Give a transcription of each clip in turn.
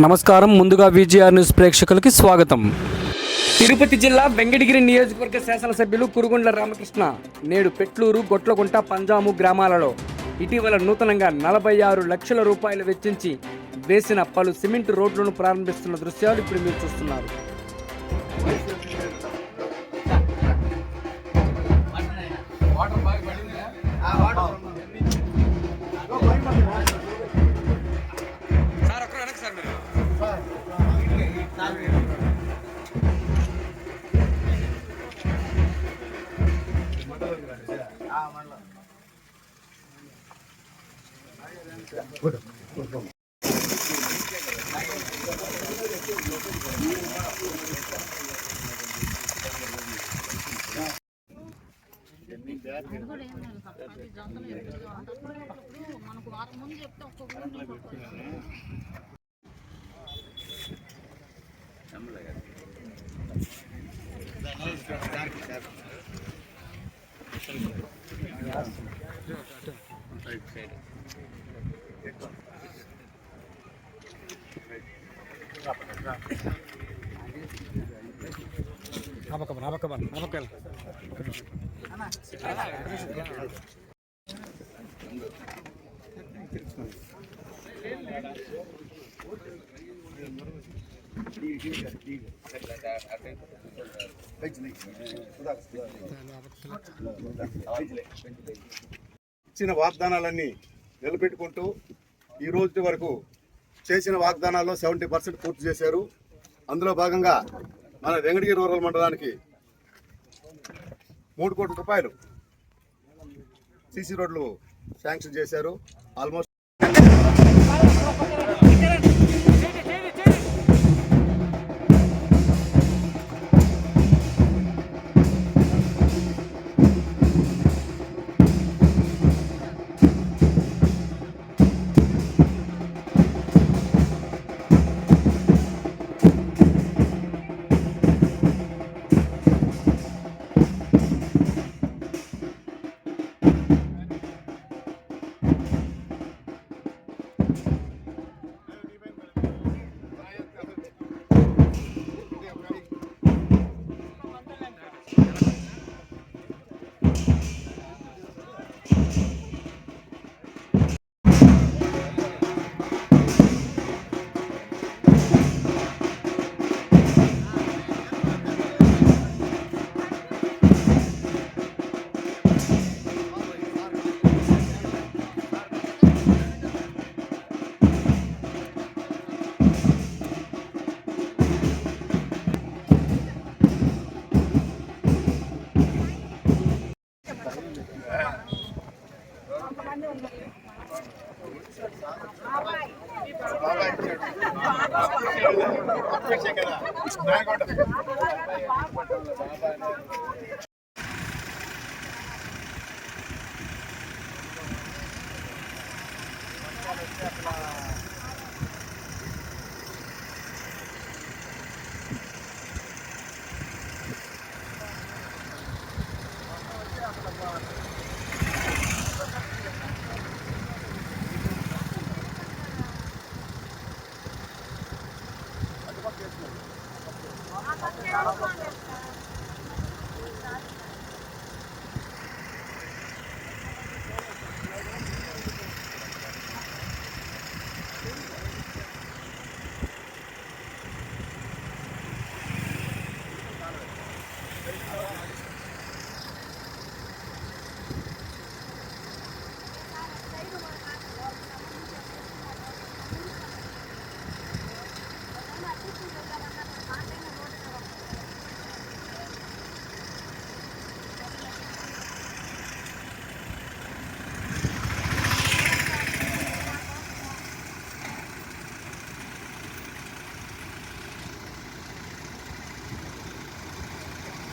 నమస్కారం. ముందుగా VGR news ప్రేక్షకులకి స్వాగతం. తిరుపతి జిల్లా వెంకటగిరి నియోజకవర్గ శాసనసభ్యులు కురుగుండ్ల రామకృష్ణ నేడు పెట్లూరు గొట్లగుంట పంజాము గ్రామాలలో ఇటీవల నూతనంగా నలభై ఆరు లక్షల రూపాయలు వెచ్చించి వేసిన పలు సిమెంట్ రోడ్లను ప్రారంభిస్తున్న దృశ్యాలు ఇప్పుడు మీరు చూస్తున్నారు. మనకు వారం ముందు చెప్తే ఒక్కొక్క ఇచ్చిన వాగ్దానాలన్నీ నిలబెట్టుకుంటూ ఈ రోజు వరకు చేసిన వాగ్దానాల్లో సెవెంటీ పర్సెంట్ పూర్తి చేశారు. అందులో భాగంగా మన వెంకటగిరి రూరల్ మండలానికి మూడు కోట్ల రూపాయలు సీసీ రోడ్లు శాంక్షన్ చేశారు. ఆల్మోస్ట్ కదా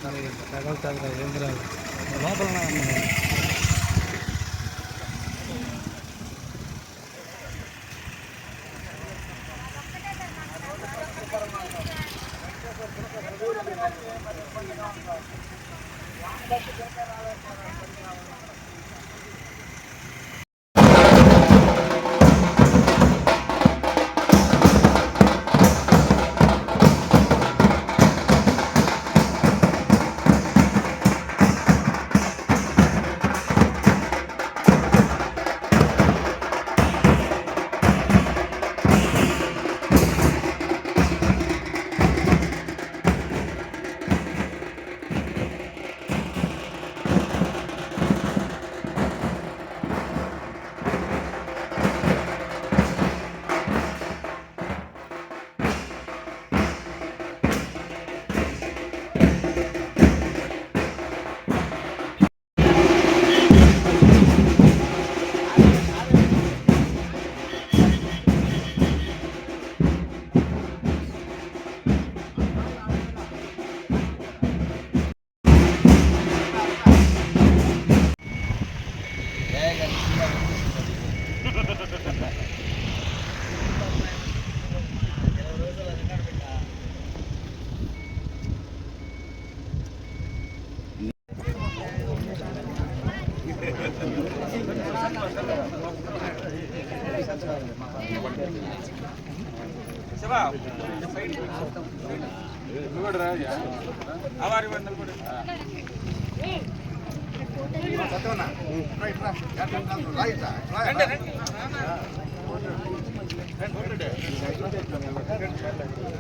தகவல் தகவல் இயந்திரம் லோபலனா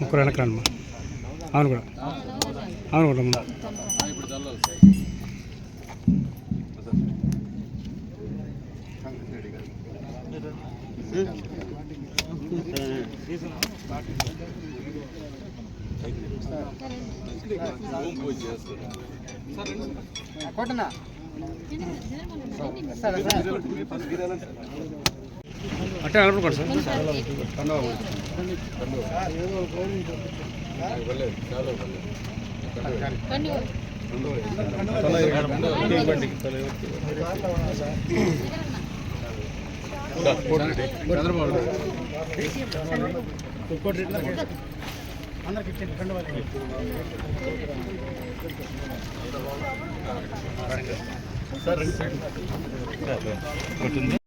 ముగ్గురు వెనక్కి రండి అమ్మా. అవును కూడా అవును కూడా అమ్మా. అట్టే నిలబడుకోండి సార్ పక్కన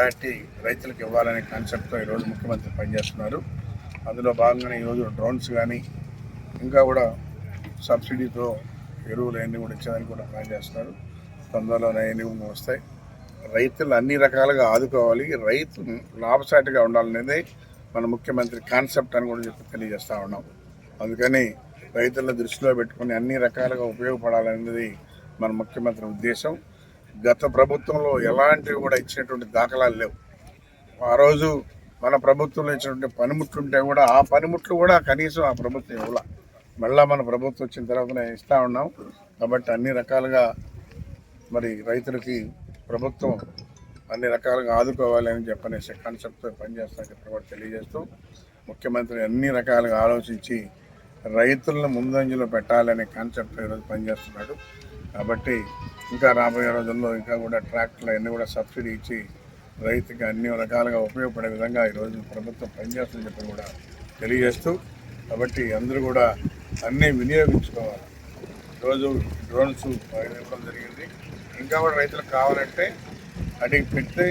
ప్రయారిటీ రైతులకు ఇవ్వాలనే కాన్సెప్ట్తో ఈరోజు ముఖ్యమంత్రి పనిచేస్తున్నారు. అందులో భాగంగానే ఈరోజు డ్రోన్స్ కానీ ఇంకా కూడా సబ్సిడీతో ఎరువులు అన్నీ కూడా ఇచ్చేదానికి కూడా ప్లాన్ చేస్తున్నారు. తొందరలోనే అన్నీ కూడా వస్తాయి. రైతులు అన్ని రకాలుగా ఆదుకోవాలి. రైతు లాభసాటిగా ఉండాలనేది మన ముఖ్యమంత్రి కాన్సెప్ట్ అని కూడా చెప్పి తెలియజేస్తూ ఉన్నాం. అందుకని రైతులను దృష్టిలో పెట్టుకుని అన్ని రకాలుగా ఉపయోగపడాలనేది మన ముఖ్యమంత్రి ఉద్దేశం. గత ప్రభుత్వంలో ఎలాంటివి కూడా ఇచ్చినటువంటి దాఖలాలు లేవు. ఆ రోజు మన ప్రభుత్వంలో ఇచ్చినటువంటి పనిముట్లు ఉంటే కూడా ఆ పనిముట్లు కూడా కనీసం ఆ ప్రభుత్వం ఇవ్వాల. మళ్ళా మన ప్రభుత్వం వచ్చిన తర్వాతనే ఇస్తా ఉన్నాం. కాబట్టి అన్ని రకాలుగా మరి రైతులకి ప్రభుత్వం అన్ని రకాలుగా ఆదుకోవాలి అని చెప్పనేసి కాన్సెప్ట్తో పనిచేస్తా చెప్పి కూడా తెలియజేస్తూ ముఖ్యమంత్రి అన్ని రకాలుగా ఆలోచించి రైతులను ముందంజలో పెట్టాలనే కాన్సెప్ట్ ఈరోజు పనిచేస్తున్నాడు. కాబట్టి ఇంకా రాబోయే రోజుల్లో ఇంకా కూడా ట్రాక్టర్లు అన్నీ కూడా సబ్సిడీ ఇచ్చి రైతుకి అన్ని రకాలుగా ఉపయోగపడే విధంగా ఈరోజు ప్రభుత్వం పనిచేస్తుందని చెప్పి కూడా తెలియజేస్తూ కాబట్టి అందరూ కూడా అన్నీ వినియోగించుకోవాలి. ఈరోజు డ్రోన్స్ ఇవ్వడం జరిగింది. ఇంకా కూడా రైతులకు కావాలంటే అడిగి పెడితే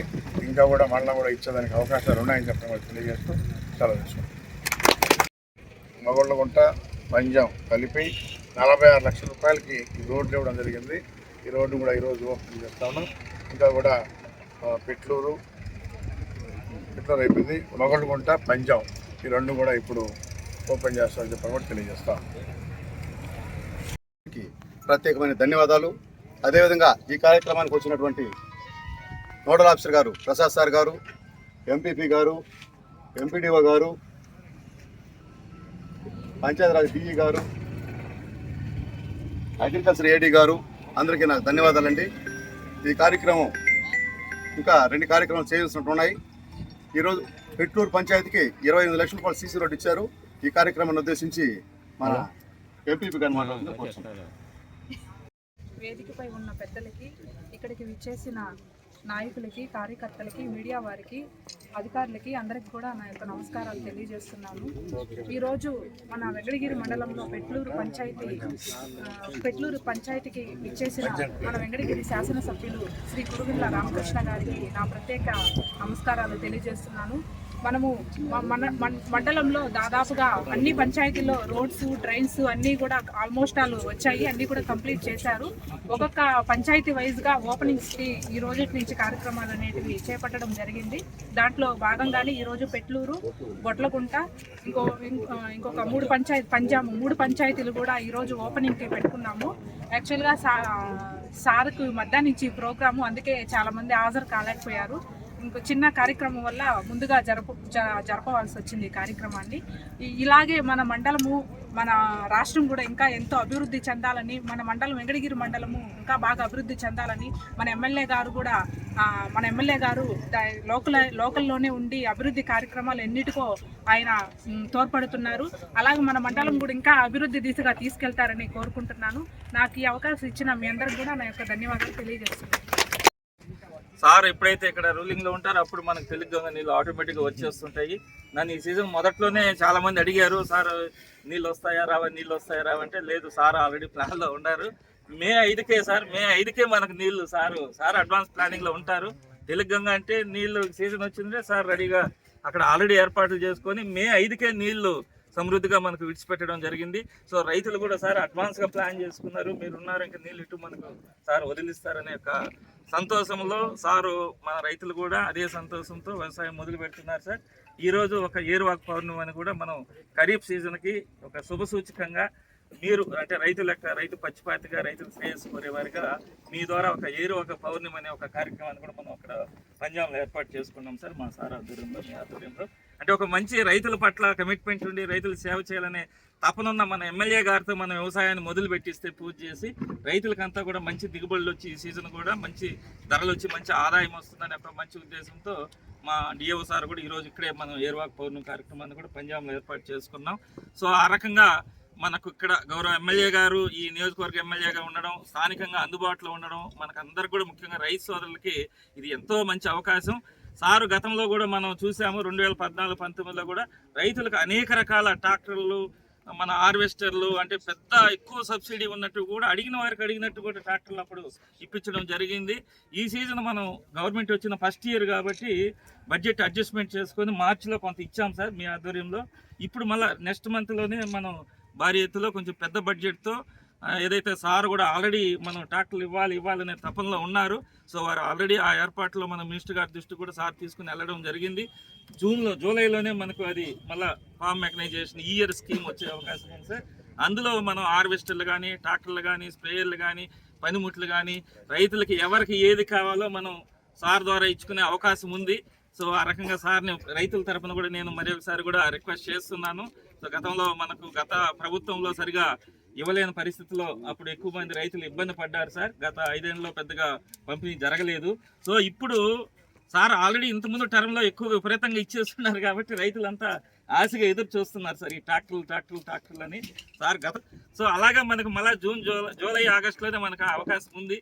ఇంకా కూడా మళ్ళీ కూడా ఇచ్చేదానికి అవకాశాలు ఉన్నాయని చెప్పడం కూడా తెలియజేస్తూ సెలవు తీసుకుంటాం మగోళ్ళగుంట పంజాం కలిపి నలభై ఆరు లక్షల రూపాయలకి ఈ రోడ్లు ఇవ్వడం జరిగింది. ఈ రోడ్డు కూడా ఈరోజు ఓపెన్ చేస్తా ఉన్నాం. ఇంకా కూడా పెట్లూరు పెట్లూరు అయిపోయింది. మొగలుగుంట పంజాబ్ ఈ రెండు కూడా ఇప్పుడు ఓపెన్ చేస్తామని చెప్పి కూడా తెలియజేస్తాం ప్రత్యేకమైన ధన్యవాదాలు. అదేవిధంగా ఈ కార్యక్రమానికి వచ్చినటువంటి నోడల్ ఆఫీసర్ గారు ప్రసాద్ సార్ గారు ఎంపీపీ గారు ఎంపీడీఓ గారు పంచాయతీరాజ్ డిఈ గారు అగ్రికల్చర్ ఏడీ గారు అందరికీ నాకు ధన్యవాదాలండి. ఈ కార్యక్రమం ఇంకా రెండు కార్యక్రమాలు చేయాల్సినట్టు ఉన్నాయి. ఈరోజు పెట్లూరు పంచాయతీకి ఇరవై ఎనిమిది లక్షల రూపాయలు సీసీ రోడ్ ఇచ్చారు. ఈ కార్యక్రమాన్ని ఉద్దేశించి మన ఎంపీపీ గారు మాట్లాడుతున్నారు వేదికపై ఉన్న పెద్దలకి ఇక్కడికి విచ్చేసిన నాయకులకి కార్యకర్తలకి మీడియా వారికి అధికారులకి అందరికి కూడా నా యొక్క నమస్కారాలు తెలియజేస్తున్నాను. ఈరోజు మన వెంకటగిరి మండలంలో పెట్లూరు పంచాయతీ పెట్లూరు పంచాయతీకి విచ్చేసిన మన వెంకటగిరి శాసనసభ్యులు శ్రీ కురుగుండ్ల రామకృష్ణ గారికి నా ప్రత్యేక నమస్కారాలు తెలియజేస్తున్నాను. మనము మన మండలంలో దాదాపుగా అన్ని పంచాయతీల్లో రోడ్స్ డ్రైన్స్ అన్నీ కూడా ఆల్మోస్ట్ ఆల్ వచ్చాయి అన్నీ కూడా కంప్లీట్ చేశారు. ఒక్కొక్క పంచాయతీ వైజ్గా ఓపెనింగ్స్కి ఈ రోజు నుంచి కార్యక్రమాలు అనేటివి చేపట్టడం జరిగింది. దాంట్లో భాగంగానే ఈరోజు పెట్లూరు బొట్లకుంట ఇంకో ఇంకొక మూడు పంచాయతీ పంజాబ్ మూడు పంచాయతీలు కూడా ఈరోజు ఓపెనింగ్కి పెట్టుకున్నాము. యాక్చువల్గా సా సార్కు మధ్యాహ్నం నుంచి ఈ ప్రోగ్రాము అందుకే చాలా మంది హాజరు కాలేకపోయారు. ఇంకో చిన్న కార్యక్రమం వల్ల ముందుగా జరప జ- జరపవలసి వచ్చింది ఈ కార్యక్రమాన్ని. ఇలాగే మన మండలము మన రాష్ట్రం కూడా ఇంకా ఎంతో అభివృద్ధి చెందాలని మన మండలం వెంకటగిరి మండలము ఇంకా బాగా అభివృద్ధి చెందాలని మన ఎమ్మెల్యే గారు కూడా మన ఎమ్మెల్యే గారు లోకల్ లోకల్లోనే ఉండి అభివృద్ధి కార్యక్రమాలు ఎన్నిటికో ఆయన తోడ్పడుతున్నారు. అలాగే మన మండలం కూడా ఇంకా అభివృద్ధి దిశగా తీసుకెళ్తారని కోరుకుంటున్నాను. నాకు ఈ అవకాశం ఇచ్చిన మీ అందరికి కూడా నా యొక్క ధన్యవాదాలు తెలియజేస్తున్నాను. సార్ ఎప్పుడైతే ఇక్కడ రూలింగ్లో ఉంటారో అప్పుడు మనకు తెలుగు నీళ్ళు ఆటోమేటిక్గా వచ్చేస్తుంటాయి. నన్ను ఈ సీజన్ మొదట్లోనే చాలామంది అడిగారు సార్ నీళ్ళు వస్తాయా రావా నీళ్ళు వస్తాయా రావా? అంటే లేదు సార్ ఆల్రెడీ ప్లాన్లో ఉన్నారు. మే ఐదుకే సార్ మే ఐదుకే మనకు నీళ్ళు సారు. సార్ అడ్వాన్స్ ప్లానింగ్లో ఉంటారు. ఉంటారు గంగ అంటే నీళ్ళు సీజన్ వచ్చిందంటే సార్ రెడీగా అక్కడ ఆల్రెడీ ఏర్పాట్లు చేసుకొని మే ఐదుకే నీళ్ళు సమృద్ధిగా మనకు విడిచిపెట్టడం జరిగింది. సో రైతులు కూడా సార్ అడ్వాన్స్గా ప్లాన్ చేసుకున్నారు. మీరు ఉన్నారు ఇంకా నీళ్ళు ఇటు మనకు సార్ వదిలిస్తారనే ఒక సంతోషంలో సారు మన రైతులు కూడా అదే సంతోషంతో వ్యవసాయం మొదలు పెడుతున్నారు సార్. ఈరోజు ఒక ఏరువాక్ పౌర్ణమి కూడా మనం ఖరీఫ్ సీజన్కి ఒక శుభ సూచకంగా మీరు అంటే రైతు లెక్క రైతు పచ్చిపాతిగా రైతులు శ్రేయస్సు కోరేవారిగా మీ ద్వారా ఒక ఏరు ఒక పౌర్ణమి అనే ఒక కార్యక్రమాన్ని కూడా మనం అక్కడ పంజాబ్లో ఏర్పాటు చేసుకున్నాం సార్ మా సార్ ఆధ్వర్యంలో మీ ఆధ్వర్యంలో. అంటే ఒక మంచి రైతుల పట్ల కమిట్మెంట్ ఉండి రైతులు సేవ చేయాలనే తపనున్న మన ఎమ్మెల్యే గారితో మనం వ్యవసాయాన్ని మొదలు పెట్టిస్తే పూజ చేసి రైతులకంతా కూడా మంచి దిగుబడులు వచ్చి ఈ సీజన్ కూడా మంచి ధరలు వచ్చి మంచి ఆదాయం వస్తుందనే ఒక మంచి ఉద్దేశంతో మా డిఓ సార్ కూడా ఈరోజు ఇక్కడే మనం ఏర్వాక్ పౌర్ణమి కార్యక్రమాన్ని కూడా పంజాబ్లో ఏర్పాటు చేసుకున్నాం. సో ఆ రకంగా మనకు ఇక్కడ గౌరవ ఎమ్మెల్యే గారు ఈ నియోజకవర్గ ఎమ్మెల్యేగా ఉండడం స్థానికంగా అందుబాటులో ఉండడం మనకు అందరికి కూడా ముఖ్యంగా రైతు సోదరులకి ఇది ఎంతో మంచి అవకాశం. సారు గతంలో కూడా మనం చూసాము రెండు వేల పద్నాలుగు పంతొమ్మిదిలో కూడా రైతులకు అనేక రకాల ట్రాక్టర్లు మన హార్వెస్టర్లు అంటే పెద్ద ఎక్కువ సబ్సిడీ ఉన్నట్టు కూడా అడిగిన వారికి అడిగినట్టు కూడా ట్రాక్టర్లు అప్పుడు ఇప్పించడం జరిగింది. ఈ సీజన్ మనం గవర్నమెంట్ వచ్చిన ఫస్ట్ ఇయర్ కాబట్టి బడ్జెట్ అడ్జస్ట్మెంట్ చేసుకొని మార్చిలో కొంత ఇచ్చాం సార్ మీ ఆధ్వర్యంలో. ఇప్పుడు మళ్ళీ నెక్స్ట్ మంత్లోనే మనం భారీ ఎత్తులో కొంచెం పెద్ద బడ్జెట్తో ఏదైతే సార్ కూడా ఆల్రెడీ మనం ట్రాక్టర్లు ఇవ్వాలి ఇవ్వాలనే తపనలో ఉన్నారు. సో వారు ఆల్రెడీ ఆ ఏర్పాట్లో మన మినిస్టర్ గారి దృష్టి కూడా సార్ తీసుకుని వెళ్ళడం జరిగింది. జూన్లో జూలైలోనే మనకు అది మళ్ళా ఫామ్ మెకనైజేషన్ ఈ ఇయర్ స్కీమ్ వచ్చే అవకాశం ఉంది సార్. అందులో మనం హార్వెస్టర్లు కానీ ట్రాక్టర్లు కానీ స్ప్రేయర్లు కానీ పనిముట్లు కానీ రైతులకి ఎవరికి ఏది కావాలో మనం సార్ ద్వారా ఇచ్చుకునే అవకాశం ఉంది. సో ఆ రకంగా సార్ని రైతుల తరపున కూడా నేను మరి ఒకసారి కూడా రిక్వెస్ట్ చేస్తున్నాను. సో గతంలో మనకు గత ప్రభుత్వంలో సరిగా ఇవ్వలేని పరిస్థితిలో అప్పుడు ఎక్కువ మంది రైతులు ఇబ్బంది పడ్డారు సార్. గత ఐదేళ్ళలో పెద్దగా పంపిణీ జరగలేదు. సో ఇప్పుడు సార్ ఆల్రెడీ ఇంతకుముందు టర్మ్లో ఎక్కువ విపరీతంగా ఇచ్చేస్తున్నారు కాబట్టి రైతులంతా ఆశగా ఎదురు చూస్తున్నారు సార్ ఈ ట్రాక్టర్లు ట్రాక్టర్లు ట్రాక్టర్లు అని సార్ గత సో అలాగా మనకు మళ్ళీ జూన్ జూలై జూలై ఆగస్టులోనే మనకు అవకాశం ఉంది.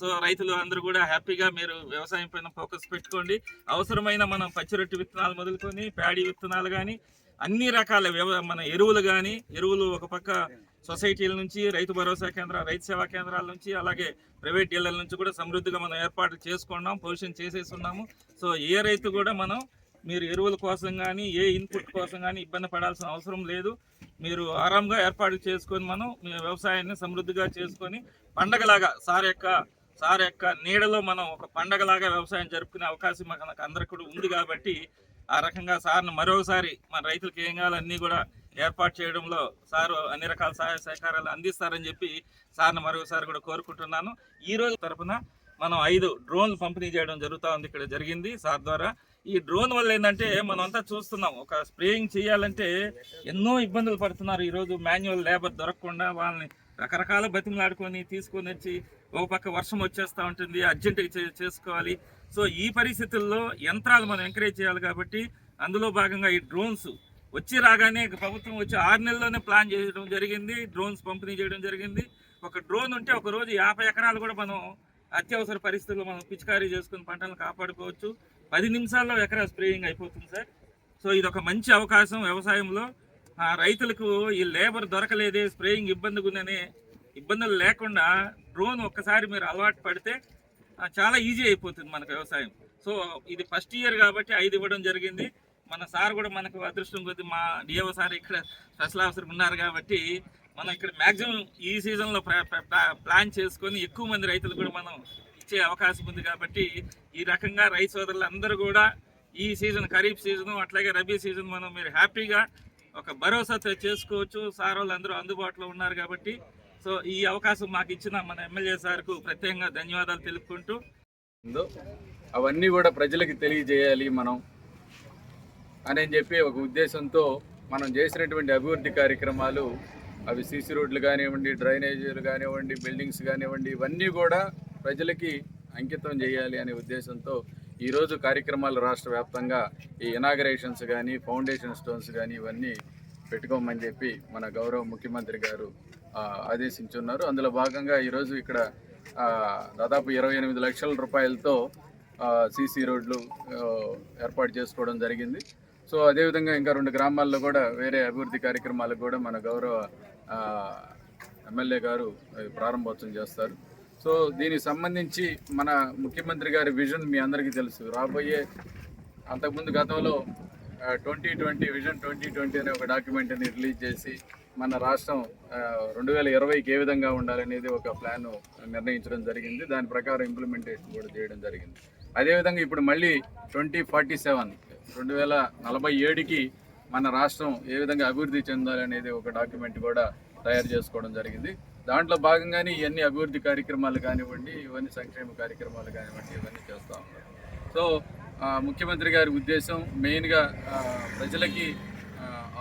సో రైతులు అందరూ కూడా హ్యాపీగా మీరు వ్యవసాయం పైన ఫోకస్ పెట్టుకోండి. అవసరమైన మనం పచ్చిరొట్టి విత్తనాలు మొదలుకొని ప్యాడీ విత్తనాలు కానీ అన్ని రకాల వ్యవ మన ఎరువులు కానీ ఎరువులు ఒక పక్క సొసైటీల నుంచి రైతు భరోసా కేంద్ర రైతు సేవా కేంద్రాల నుంచి అలాగే ప్రైవేట్ డీలర్ల నుంచి కూడా సమృద్ధిగా మనం ఏర్పాట్లు చేసుకున్నాం పొజిషన్ చేసేసున్నాము. సో ఏ రైతు కూడా మనం మీరు ఎరువుల కోసం కానీ ఏ ఇన్పుట్ కోసం కానీ ఇబ్బంది పడాల్సిన అవసరం లేదు. మీరు ఆరాంగా ఏర్పాటు చేసుకొని మనం మీ వ్యవసాయాన్ని సమృద్ధిగా చేసుకొని పండగలాగా సార్ యొక్క సార్ యొక్క నీడలో మనం ఒక పండగలాగా వ్యవసాయం జరుపుకునే అవకాశం మనకు అందరికి కూడా ఉంది కాబట్టి ఆ రకంగా సార్ను మరోసారి మన రైతులకు ఏం కావాలన్నీ కూడా ఏర్పాటు చేయడంలో సారు అన్ని రకాల సహాయ సహకారాలు అందిస్తారని చెప్పి సార్ను మరోసారి కూడా కోరుకుంటున్నాను. ఈ రోజు తరపున మనం ఐదు డ్రోన్లు పంపిణీ చేయడం జరుగుతూ ఉంది. ఇక్కడ జరిగింది సార్ ద్వారా. ఈ డ్రోన్ వల్ల ఏంటంటే మనం అంతా చూస్తున్నాం. ఒక స్ప్రేయింగ్ చేయాలంటే ఎన్నో ఇబ్బందులు పడుతున్నారు. ఈరోజు మాన్యువల్ లేబర్ దొరకకుండా వాళ్ళని రకరకాల బతిమలాడుకొని తీసుకొని వచ్చి ఒక పక్క వర్షం వచ్చేస్తూ ఉంటుంది అర్జెంటుగా చేసుకోవాలి. సో ఈ పరిస్థితుల్లో యంత్రాలు మనం ఎంకరేజ్ చేయాలి కాబట్టి అందులో భాగంగా ఈ డ్రోన్స్ వచ్చి రాగానే ప్రభుత్వం వచ్చి ఆరు నెలల్లోనే ప్లాన్ చేయడం జరిగింది డ్రోన్స్ పంపిణీ చేయడం జరిగింది. ఒక డ్రోన్ ఉంటే ఒక రోజు యాభై ఎకరాలు కూడా మనం అత్యవసర పరిస్థితుల్లో మనం పిచికారీ చేసుకుని పంటలను కాపాడుకోవచ్చు. పది నిమిషాల్లో ఎకరా స్ప్రేయింగ్ అయిపోతుంది సార్. సో ఇది ఒక మంచి అవకాశం వ్యవసాయంలో. రైతులకు ఈ లేబర్ దొరకలేదే స్ప్రేయింగ్ ఇబ్బంది ఉందని ఇబ్బందులు లేకుండా డ్రోన్ ఒక్కసారి మీరు అలవాటు పడితే చాలా ఈజీ అయిపోతుంది మనకు వ్యవసాయం. సో ఇది ఫస్ట్ ఇయర్ కాబట్టి ఐదు ఇవ్వడం జరిగింది. మన సార్ కూడా మనకు అదృష్టం కొద్ది మా డిఓ సార్ ఇక్కడ స్పెషల్ ఆఫీసర్ ఉన్నారు కాబట్టి మనం ఇక్కడ మ్యాక్సిమం ఈ సీజన్లో ప్లాన్ చేసుకొని ఎక్కువ మంది రైతులు కూడా మనం ఇచ్చే అవకాశం ఉంది కాబట్టి ఈ రకంగా రైతు సోదరులు అందరూ కూడా ఈ సీజన్ ఖరీఫ్ సీజన్ అట్లాగే రబీ సీజన్ మనం మీరు హ్యాపీగా ఒక భరోసాతో చేసుకోవచ్చు. సార్ వాళ్ళు అందరూ అందుబాటులో ఉన్నారు కాబట్టి. సో ఈ అవకాశం మాకు ఇచ్చిన మన ఎమ్మెల్యే సార్కు ప్రత్యేకంగా ధన్యవాదాలు తెలుపుకుంటూ. ఉందో అవన్నీ కూడా ప్రజలకు తెలియజేయాలి మనం. అని చెప్పి ఒక ఉద్దేశంతో మనం చేసినటువంటి అభివృద్ధి కార్యక్రమాలు అవి సీసీ రోడ్లు కానివ్వండి డ్రైనేజీలు కానివ్వండి బిల్డింగ్స్ కానివ్వండి ఇవన్నీ కూడా ప్రజలకి అంకితం చేయాలి అనే ఉద్దేశంతో ఈరోజు కార్యక్రమాలు రాష్ట్ర వ్యాప్తంగా ఈ ఇనాగరేషన్స్ కానీ ఫౌండేషన్ స్టోన్స్ కానీ ఇవన్నీ పెట్టుకోమని చెప్పి మన గౌరవ ముఖ్యమంత్రి గారు ఆదేశించున్నారు. అందులో భాగంగా ఈరోజు ఇక్కడ దాదాపు ఇరవై ఎనిమిది లక్షల రూపాయలతో సీసీ రోడ్లు ఏర్పాటు చేసుకోవడం జరిగింది. సో అదేవిధంగా ఇంకా రెండు గ్రామాల్లో కూడా వేరే అభివృద్ధి కార్యక్రమాలకు కూడా మన గౌరవ ఎమ్మెల్యే గారు ప్రారంభోత్సవం చేస్తారు. సో దీనికి సంబంధించి మన ముఖ్యమంత్రి గారి విజన్ మీ అందరికీ తెలుసు. రాబోయే అంతకుముందు గతంలో twenty twenty vision twenty twenty అనే ఒక డాక్యుమెంట్ని రిలీజ్ చేసి మన రాష్ట్రం రెండు వేల ఇరవైకి ఏ విధంగా ఉండాలనేది ఒక ప్లాన్ నిర్ణయించడం జరిగింది. దాని ప్రకారం ఇంప్లిమెంటేషన్ కూడా చేయడం జరిగింది. అదేవిధంగా ఇప్పుడు మళ్ళీ ట్వంటీ ఫార్టీ సెవెన్ రెండు వేల నలభై ఏడుకి మన రాష్ట్రం ఏ విధంగా అభివృద్ధి చెందాలనేది ఒక డాక్యుమెంట్ కూడా తయారు చేసుకోవడం జరిగింది. దాంట్లో భాగంగానే ఇవన్నీ అభివృద్ధి కార్యక్రమాలు కానివ్వండి ఇవన్నీ సంక్షేమ కార్యక్రమాలు కానివ్వండి ఇవన్నీ చేస్తూ ఉన్నారు సో ముఖ్యమంత్రి గారి ఉద్దేశం మెయిన్గా ప్రజలకి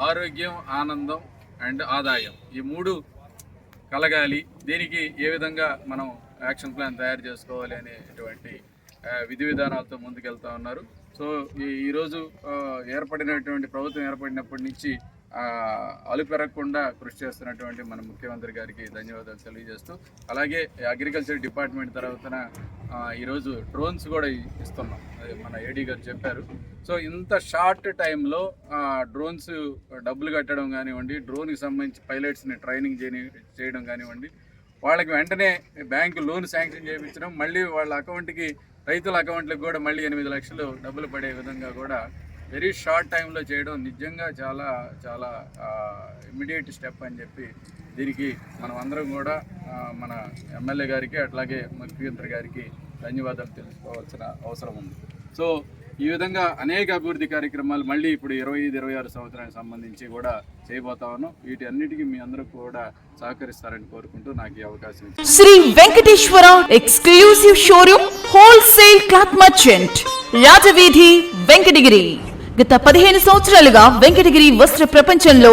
ఆరోగ్యం ఆనందం అండ్ ఆదాయం ఈ మూడు కలగాలి. దీనికి ఏ విధంగా మనం యాక్షన్ ప్లాన్ తయారు చేసుకోవాలి అనేటువంటి విధి విధానాలతో ముందుకెళ్తా ఉన్నారు. సో ఈ ఈరోజు ఏర్పడినటువంటి ప్రభుత్వం ఏర్పడినప్పటి నుంచి అలుపెరగకుండా కృషి చేస్తున్నటువంటి మన ముఖ్యమంత్రి గారికి ధన్యవాదాలు తెలియజేస్తూ అలాగే అగ్రికల్చర్ డిపార్ట్మెంట్ తర్వాత ఈరోజు డ్రోన్స్ కూడా ఇస్తున్నాం. అది మన ఏడీ గారు చెప్పారు. సో ఇంత షార్ట్ టైంలో డ్రోన్స్ డబ్బులు కట్టడం కానివ్వండి డ్రోన్కి సంబంధించి పైలట్స్ని ట్రైనింగ్ చేయడం కానివ్వండి వాళ్ళకి వెంటనే బ్యాంకు లోన్ శాంక్షన్ చేయించడం మళ్ళీ వాళ్ళ అకౌంట్కి రైతుల అకౌంట్లకు కూడా మళ్ళీ ఎనిమిది లక్షలు డబ్బులు పడే విధంగా కూడా వెరీ షార్ట్ టైంలో చేయడం నిజంగా చాలా చాలా ఇమ్మీడియట్ స్టెప్ అని చెప్పి దీనికి మనం అందరం కూడా మన ఎమ్మెల్యే గారికి అట్లాగే ముఖ్యమంత్రి గారికి ధన్యవాదాలు తెలుసుకోవాల్సిన అవసరం ఉంది. సో ఈ విధంగా అనేక అభివృద్ధి కార్యక్రమాలు మళ్ళీ ఇప్పుడు ఇరవై ఐదు ఇరవై ఆరు సంవత్సరానికి సంబంధించి కూడా చేయబోతా ఉన్నాం. వీటి అన్నిటికీ మీ అందరూ కూడా సహకరిస్తారని కోరుకుంటూ నాకు ఈ అవకాశం Sri Venkateswara exclusive showroom wholesale cloth merchant. Rajaveedhi Venkatagiri. గత పదిహేను సంవత్సరాలుగా వెంకటగిరి వస్త్ర ప్రపంచంలో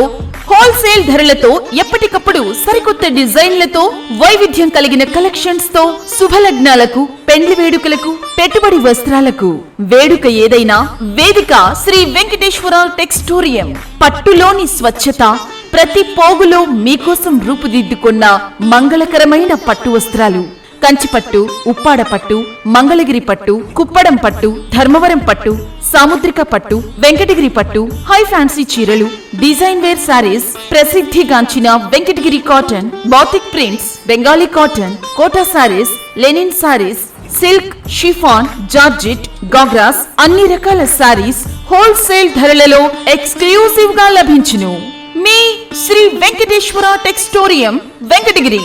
హోల్సేల్ ధరలతో ఎప్పటికప్పుడు సరికొత్త డిజైన్లతో వైవిధ్యం కలిగిన కలెక్షన్స్తో శుభలగ్నాలకు పెండ్లి వేడుకలకు పెట్టుబడి వస్త్రాలకు. వేడుక ఏదైనా వేదిక శ్రీ వెంకటేశ్వర టెక్స్టోరియం. పట్టులోని స్వచ్ఛత ప్రతి పోగులో మీకోసం రూపుదిద్దుకున్న మంగళకరమైన పట్టు వస్త్రాలు. కంచిపట్టు ఉప్పాడపట్టు మంగళగిరి పట్టు కుప్పడం పట్టు ధర్మవరం పట్టు సాముద్రిక పట్టు వెంకటగిరి పట్టు హై ఫ్యాన్సీ చీరలు డిజైన్ వేర్ సారీస్ ప్రసిద్ధిగాంచిన Venkatagiri cotton batik prints Bengali cotton Kota saris linen saris silk chiffon georgette ghagras అన్ని రకాల సారీస్ హోల్సేల్ ధరలలో ఎక్స్క్లూసివ్గా లభించును. మీ శ్రీ వెంకటేశ్వర టెక్స్టోరియం వెంకటగిరి.